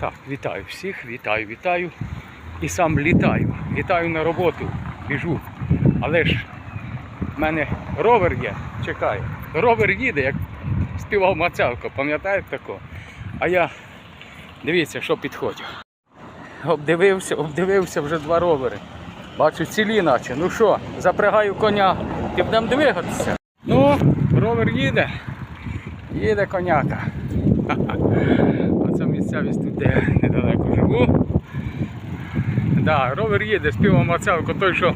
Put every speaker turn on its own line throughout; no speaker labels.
Так, вітаю всіх, вітаю, вітаю. І сам літаю. Літаю на роботу, біжу. Але ж в мене ровер є, чекаю. Ровер їде, як співав Мацевко, пам'ятаєте такого? А я, дивіться, що підходжу. Обдивився, обдивився вже два ровери. Бачу цілі наче. Ну що, запрягаю коня і будемо двигатися. Ну, ровер їде. Їде коняка. Місцевість тут, де недалеко живу. Да, ровер їде, співав Мацевко, той, що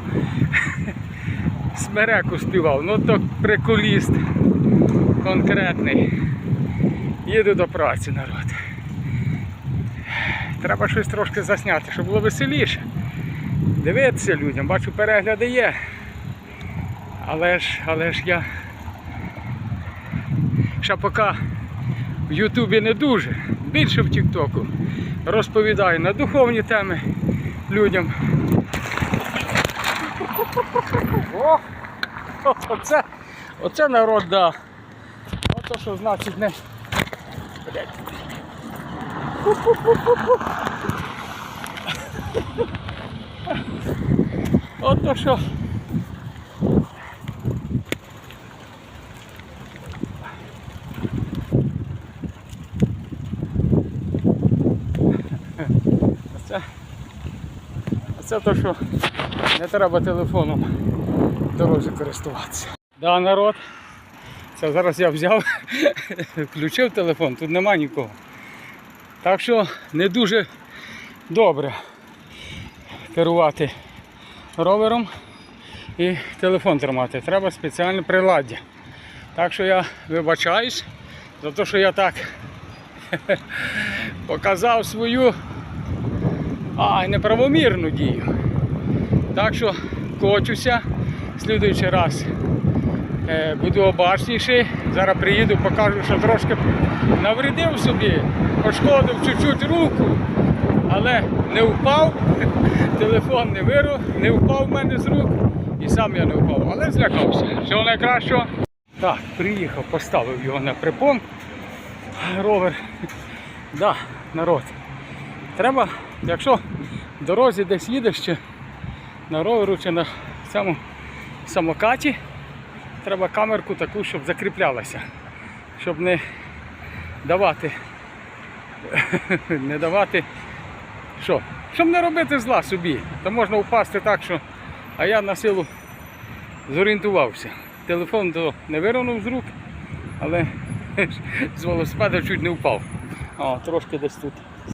смереку співав. Ну то приколіст конкретний. Їду до праці, народ. Треба щось трошки засняти, щоб було веселіше. Дивитися людям, бачу, перегляди є. Але ж, але ж я ще поки в Ютубі не дуже, більше в Тіктоку. Розповідаю на духовні теми людям. О, оце, оце народ, да. Ото що значить не. Блядь. Ото що. Оце, оце то, що не треба телефоном дорозі користуватися. Да, народ. Це зараз я взяв, включив телефон, тут нема нікого. Так що не дуже добре керувати ровером і телефон тримати. Треба спеціальне приладдя. Так що я вибачаюсь за те, що я так показав свою а, неправомірну дію. Так що кочуся. Слідуючий раз е, буду обачніший. Зараз приїду, покажу, що трошки навредив собі, пошкодив чуть-чуть руку, але не впав, телефон не виру, не впав в мене з рук і сам я не впав, але злякався. Всього найкращого. Так, приїхав, поставив його на припон. Ровер. Да, народ. Треба, якщо в дорозі десь їдеш чи на роверу чи на цьому самокаті, треба камерку таку, щоб закріплялася, щоб не давати, не давати, що? Щоб не робити зла собі, то можна впасти так, що. А я на силу зорієнтувався. Телефон то не вирванув з рук, але з велосипеда чуть не впав. О, трошки десь тут